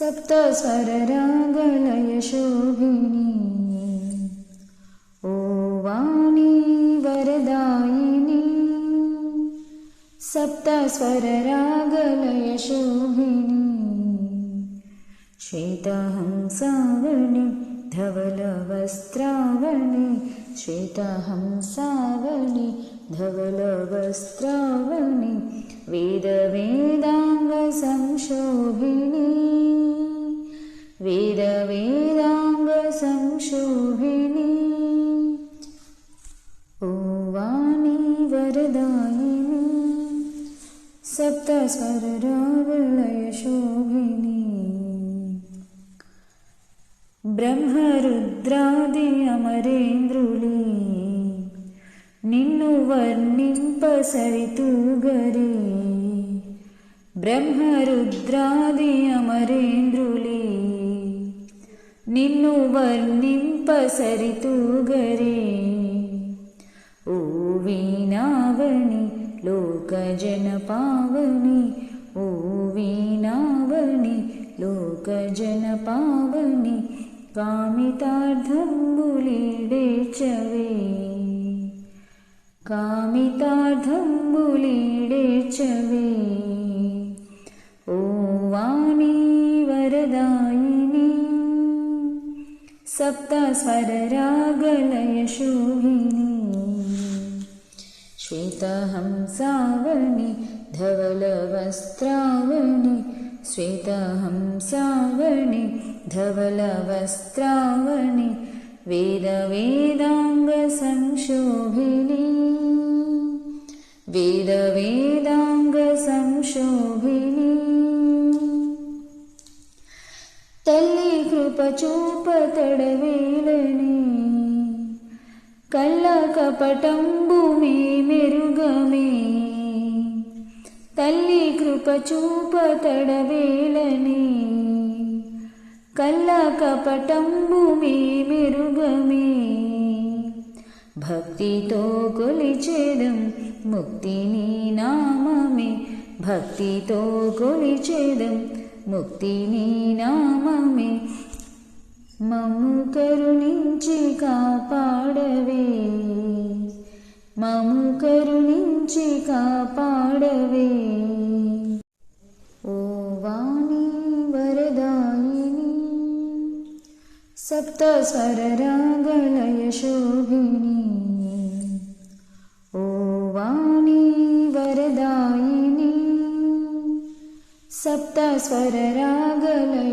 सप्तस्वररागलयशोभिनी ओ वाणी वरदायिनी सप्तस्वररागलयशोभिनी श्वेतहंसावणि धवलवस्त्रावणि श्वेतहंसावणि धवलवस्त्रावणि वेदवेदाङ्गसंशोभिनी सप्तसररावलयशोभि ब्रह्मरुद्रादि अमरेन्द्रुली। निन्नुवर्णिं पसरितु ब्रह्मरुद्रादि अमरेन्द्रुली। निन्नुवर्णिं पसरितु गरे। वीणावणि लोकजनपावनि ओ वीणावनि लोकजनपावनि कामितार्धम्बुलिरेचवे कामितार्धम्बुलीरेचवे ओ वाणी वरदायिनी सप्तस्वररागलयशोभिनि श्वेतहंसा वणि धवलवस्त्राणि श्वेतहं वेदवेदाङ्गसंशोभिनी वेदवेदाङ्गसंशोभिनी। वेदवेदाङ्गशोभिनि वेदवेदाङ्गशोभिनि చూపతడవేలని కళ్ళ కపటంబు మే మెరుగమే తల్లి కృప చూపతడవేలని కళ్ళ కపటంబు మే మెరుగమే భక్తితో కొలిచేదం ముక్తి నీ నామమే భక్తితో కొలిచేదం ముక్తి నీ నామమే మము కరుణించి కాపాడవే మము కరుణించి కాపాడవే ఓ వాణి వరదాయిని సప్తస్వరరాగలయశోభిని ఓ వాణి వరదాయిని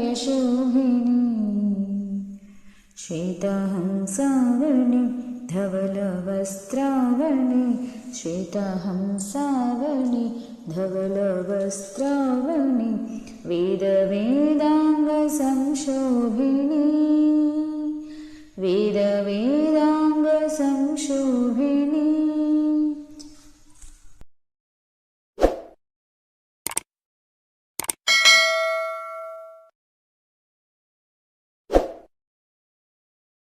सप्तस्वररागलयशोभिनी श्वेतहंसावणि धवलवस्त्रावणि श्वेतहंसावणि धवलवस्त्रावणि वेदवेदाङ्गसंशोभिनी वेदवेदाङ्गसंशोभिनी